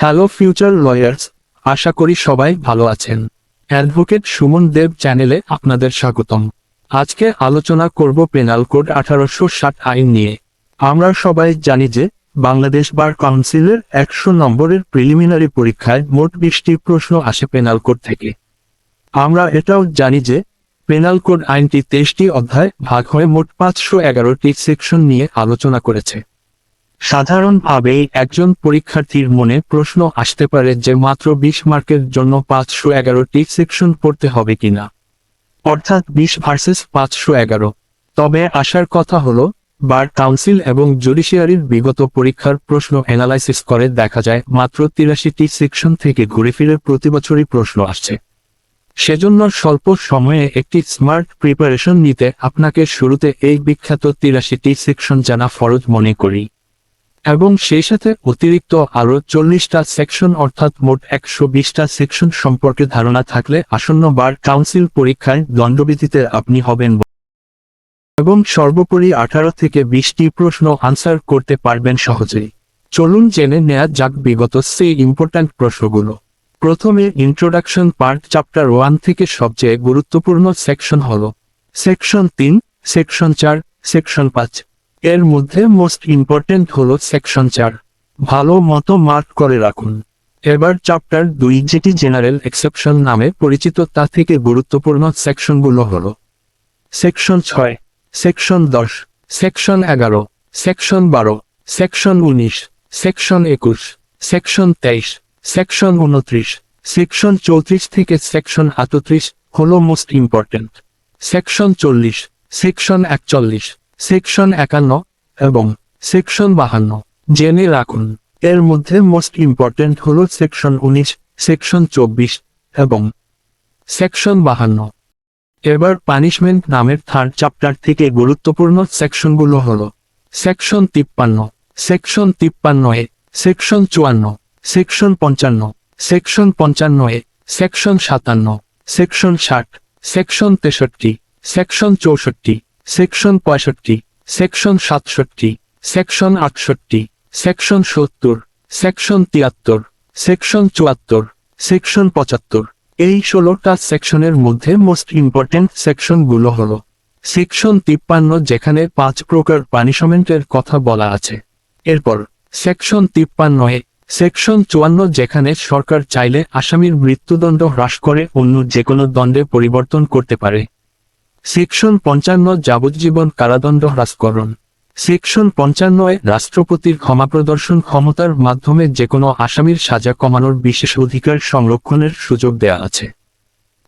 Hello future lawyers আশা করি সবাই ভালো আছেন। অ্যাডভোকেট সুমন দেব চ্যানেলে আপনাদের স্বাগতম। আজকে আলোচনা করব পেনাল কোড আঠারোশো ষাট আইন নিয়ে। আমরা সবাই জানি যে, বাংলাদেশ বার কাউন্সিলের একশো নম্বরের প্রিলিমিনারি পরীক্ষায় মোট বিশটি প্রশ্ন আসে পেনাল কোড থেকে। আমরা এটাও জানি যে পেনাল কোড আইনটি তেইশটি অধ্যায় ভাগ হয়ে মোট পাঁচশো এগারোটি সেকশন নিয়ে আলোচনা করেছে। সাধারণভাবেই একজন পরীক্ষার্থীর মনে প্রশ্ন আসতে পারে যে মাত্র বিশ মার্কের জন্য পাঁচশো এগারোটি সেকশন পড়তে হবে কিনা। অর্থাৎ বিশ ভার্সেস পাঁচশো এগারো। তবে আসার কথা হলো, বার কাউন্সিল এবং জুডিশিয়ারির বিগত পরীক্ষার প্রশ্ন অ্যানালাইসিস করে দেখা যায়, মাত্র তিরাশিটি সেকশন থেকে ঘুরে ফিরে প্রতি বছরই প্রশ্ন আসছে। সেজন্য স্বল্প সময়ে একটি স্মার্ট প্রিপারেশন নিতে আপনাকে শুরুতে এই বিখ্যাত তিরাশিটি সেকশন জানা ফরজ মনে করি। এবং সেই সাথে অতিরিক্ত আরও চল্লিশটা সেকশন অর্থাৎ মোট একশো বিশটা সেকশন সম্পর্কে ধারণা থাকলে আসন্ন বার কাউন্সিল পরীক্ষায় দণ্ডবিধিতে আপনি হবেন এবং সর্বোপরি আঠারো থেকে বিশটি প্রশ্ন আনসার করতে পারবেন সহজেই। চলুন জেনে নেয়া যাক বিগত সেই ইম্পর্ট্যান্ট প্রশ্নগুলো। প্রথমে ইন্ট্রোডাকশন পার্ট চ্যাপ্টার ওয়ান থেকে সবচেয়ে গুরুত্বপূর্ণ সেকশন হল। সেকশন তিন সেকশন চার সেকশন পাঁচ। এর মধ্যে মোস্ট ইম্পর্টেন্ট হল সেকশন চার। ভালো মতো মার্ক করে রাখুন। এবার চ্যাপ্টার দুই, যেটি জেনারেল এক্সেপশন নামে পরিচিত, তা থেকে গুরুত্বপূর্ণ সেকশনগুলো হল। সেকশন ছয় সেকশন দশ সেকশন এগারো সেকশন বারো সেকশন উনিশ সেকশন একুশ সেকশন তেইশ সেকশন উনত্রিশ সেকশন চৌত্রিশ থেকে সেকশন আটত্রিশ হল মোস্ট ইম্পর্টেন্ট সেকশন চল্লিশ সেকশন একচল্লিশ সেকশন একান্ন এবং সেকশন বাহান্ন। জেনে রাখুন, এর মধ্যে মোস্ট ইম্পর্টেন্ট হল সেকশন উনিশ, সেকশন চব্বিশ এবং সেকশন বাহান্ন। এবার পানিশমেন্ট নামের থার্ড চ্যাপ্টার থেকে গুরুত্বপূর্ণ সেকশনগুলো হল, সেকশন তিপ্পান্ন সেকশন তিপ্পান্ন এ, সেকশন চুয়ান্ন, সেকশন পঞ্চান্ন সেকশন পঞ্চান্ন এ, সেকশন সাতান্ন, সেকশন ষাট, সেকশন তেষট্টি, সেকশন চৌষট্টি সেকশন পঁয়ষট্টি, সেকশন সাতষট্টি, সেকশন আটষট্টি, সেকশন সত্তর, সেকশন তিয়াত্তর, সেকশন চুয়াত্তর, সেকশন পঁচাত্তর। এই ষোলোটা সেকশনের মধ্যে মোস্ট ইম্পর্টেন্ট সেকশনগুলো হল সেকশন তিপ্পান্ন, যেখানে পাঁচ প্রকার পানিশমেন্টের কথা বলা আছে। এরপর সেকশন তিপ্পান্ন এ, সেকশন চুয়ান্ন, যেখানে সরকার চাইলে আসামির মৃত্যুদণ্ড হ্রাস করে অন্য যে কোনো দণ্ডে পরিবর্তন করতে পারে। সেকশন পঞ্চান্ন, যাবজ্জীবন কারাদণ্ড হ্রাসকরণ। সেকশন পঞ্চান্ন এ রাষ্ট্রপতির ক্ষমা প্রদর্শন ক্ষমতার মাধ্যমে যে কোনো আসামির সাজা কমানোর বিশেষ অধিকার সংরক্ষণের সুযোগ দেয়া আছে।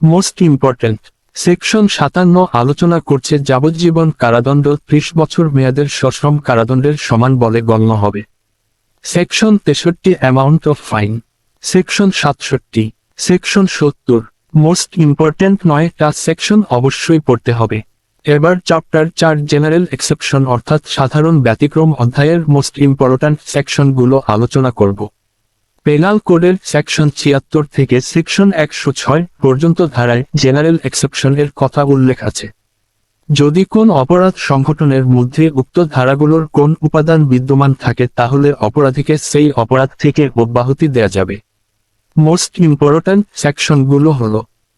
মোস্ট ইম্পর্ট্যান্ট, সেকশন সাতান্ন, আলোচনা করছে যাবজ্জীবন কারাদণ্ড ত্রিশ বছর মেয়াদের সশ্রম কারাদণ্ডের সমান বলে গণ্য হবে। সেকশন তেষট্টি, অ্যামাউন্ট অফ ফাইন। সেকশন সাতষট্টি, সেকশন সত্তর মোস্ট ইম্পর্ট্যান্ট নয় তা সেকশন অবশ্যই পড়তে হবে। এবার চ্যাপ্টার চার জেনারেল এক্সেপশন অর্থাৎ সাধারণ ব্যতিক্রম অধ্যায়ের মোস্ট ইম্পর্ট্যান্ট সেকশনগুলো আলোচনা করব। পেনাল কোডের সেকশন ছিয়াত্তর থেকে সেকশন একশো ছয় পর্যন্ত ধারায় জেনারেল এক্সেপশনের কথা উল্লেখ আছে। যদি কোন অপরাধ সংগঠনের মধ্যে উক্ত ধারাগুলোর কোন উপাদান বিদ্যমান থাকে তাহলে অপরাধীকে সেই অপরাধ থেকে অব্যাহতি দেয়া যাবে। মোস্ট ইম্পর্ট্যান্ট সেকশনগুলো হল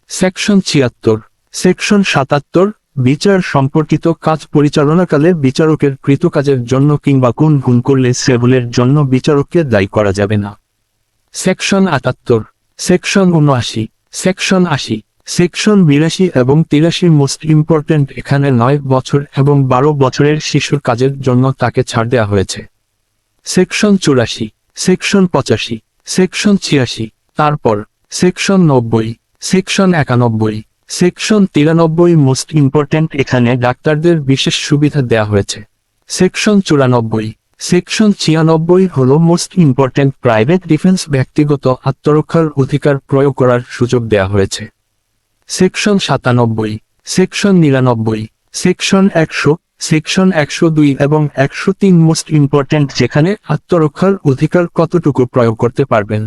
সেকশন ছিয়াত্তর সেকশন সাতাত্তর, বিচার সম্পর্কিত কাজ পরিচালনাকালে বিচারকের কৃতকাজের জন্য কিংবা কোন গুণ করলে সেগুলোর জন্য বিচারককে দায়ী করা যাবে না। সেকশন আটাত্তর সেকশন উনআশি সেকশন আশি সেকশন বিরাশি এবং তিরাশি মোস্ট ইম্পর্ট্যান্ট এখানে নয় বছর এবং বারো বছরের শিশুর কাজের জন্য তাকে ছাড় দেওয়া হয়েছে। সেকশন চুরাশি সেকশন পঁচাশি সেকশন ছিয়াশি তারপর সেকশন নব্বই সেকশন একানব্বই সেকশন তিরানব্বই মোস্ট ইম্পর্ট্যান্ট এখানে ডাক্তারদের বিশেষ সুবিধা দেয়া হয়েছে। সেকশন চুরানব্বই সেকশন ছিয়ানব্বই হল মোস্ট ইম্পর্ট্যান্ট প্রাইভেট ডিফেন্স ব্যক্তিগত আত্মরক্ষার অধিকার প্রয়োগ করার সুযোগ দেয়া হয়েছে। সেকশন সাতানব্বই সেকশন নিরানব্বই সেকশন একশো সেকশন একশো দুই এবং একশো তিন মোস্ট ইম্পর্ট্যান্ট যেখানে আত্মরক্ষার অধিকার কতটুকু প্রয়োগ করতে পারবেন।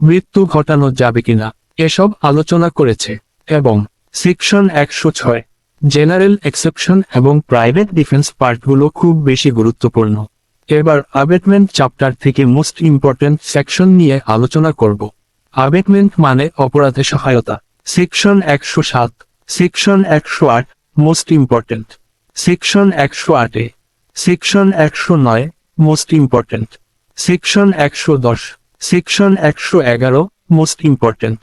মৃত্যু ঘটানো যাবে কিনা, এসব আলোচনা করেছে, এবং সেকশন একশো ছয়, জেনারেল এক্সেপশন এবং প্রাইভেট ডিফেন্স পার্টগুলো খুব বেশি গুরুত্বপূর্ণ। এবার আবেটমেন্ট চ্যাপ্টার থেকে মোস্ট ইম্পর্টেন্ট সেকশন নিয়ে আলোচনা করব। আবেটমেন্ট মানে অপরাধে সহায়তা। সেকশন একশো সাত, সেকশন একশো আট, মোস্ট ইম্পর্টেন্ট সেকশন একশো আটে, সেকশন একশো নয়, মোস্ট ইম্পর্টেন্ট সেকশন একশো দশ সেকশন একশো এগারো মোস্ট ইম্পর্টেন্ট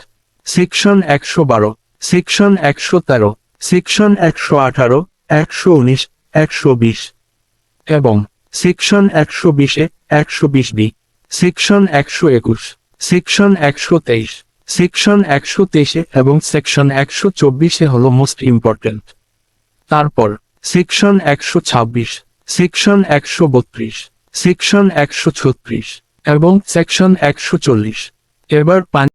সেকশন একশো বারো সেকশন একশো তেরো সেকশন একশো আঠারো একশো উনিশ একশো বিশ এবং সেকশন একশো বিশে একশো বিশ বি সেকশন একশো একুশ সেকশন একশো তেইশ সেকশন একশো তেইশে এবং সেকশন একশো চব্বিশে হলো মোস্ট ইম্পর্টেন্ট তারপর সেকশন একশো ছাব্বিশ সেকশন একশো বত্রিশ সেকশন একশো ছত্রিশ এবং সেকশন একশো চল্লিশ। এবার পানি